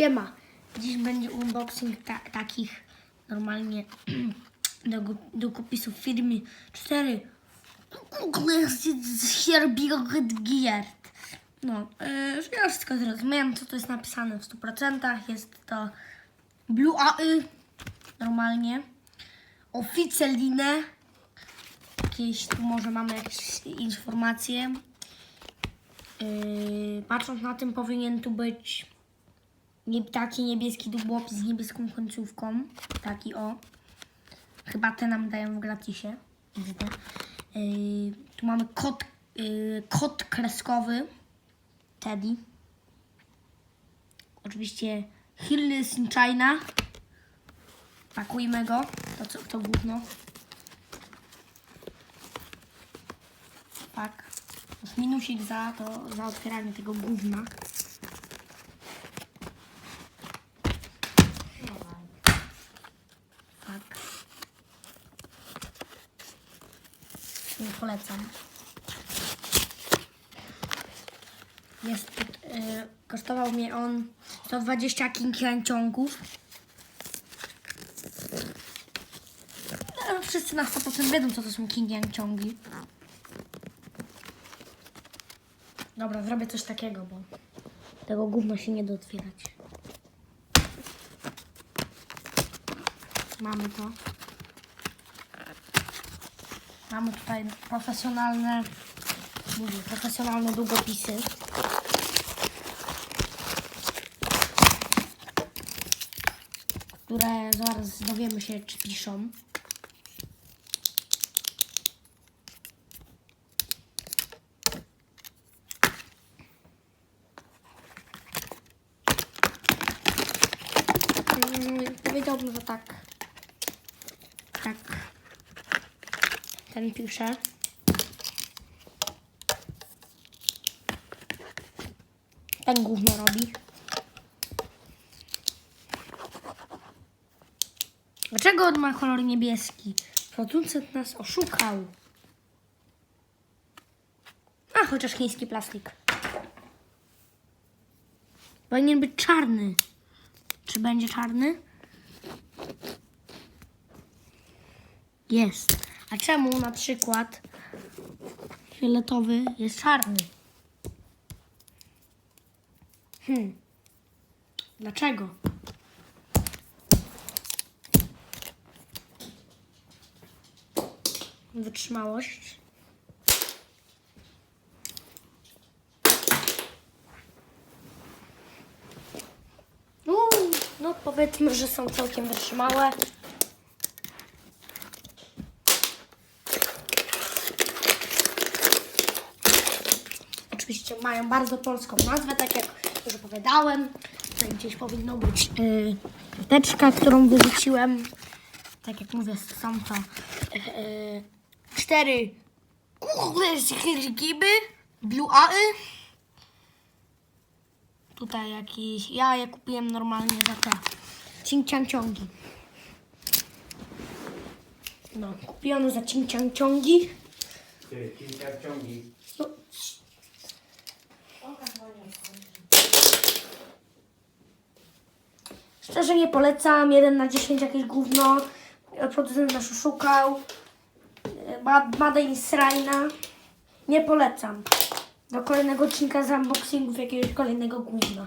Siema. Dziś będzie unboxing ta takich normalnie do, dokupisów firmy 4 Giert. No, yy, ja wszystko zrozumiałem, co to jest napisane w 100%. Jest to Blue AI normalnie. Oficjaline. Jakieś, tu może mamy jakieś informacje. Yy, patrząc na tym powinien tu być nie, taki niebieski długopis z niebieską końcówką. Taki o. Chyba te nam dają w gratisie. Widzę. Yy, tu mamy kod, yy, kod kreskowy. Teddy. Oczywiście Hills in China. Pakujmy go. To co to gówno. Tak. Minusik za to, za otwieranie tego gówna. Polecam. Jest, y, kosztował mnie on 120 kinkianciągów. No, Wszyscy na 100% wiedzą, co to są kinkianciągi. Dobra, zrobię coś takiego, bo tego gówna się nie da otwierać. Mamy to. Mamy tutaj profesjonalne, mówię, profesjonalne długopisy. Które zaraz dowiemy się, czy piszą. Mm, Powiedziałbym, że tak. Tak. Ten pisze. Ten gówno robi. Dlaczego on ma kolor niebieski? Producent nas oszukał. A, chociaż chiński plastik. Powinien być czarny. Czy będzie czarny? Jest. A czemu na przykład fioletowy jest czarny? Hmm. Dlaczego? Wytrzymałość. Uuu, no powiedzmy, że są całkiem wytrzymałe. Oczywiście mają bardzo polską nazwę, tak jak już opowiadałem. Tutaj gdzieś powinno być yy, karteczka, którą wyrzuciłem. Tak jak mówię, są to yy, cztery giby, blue AI. Tutaj jakieś, ja je kupiłem normalnie za te cinkcianciągi. No, kupione za cinkcianciągi. Ty. No. Szczerze nie polecam. 1 na 10 jakieś gówno. Producent nas oszukał. Ma- Made in Srajna. Nie polecam. Do kolejnego odcinka z unboxingów jakiegoś kolejnego gówna.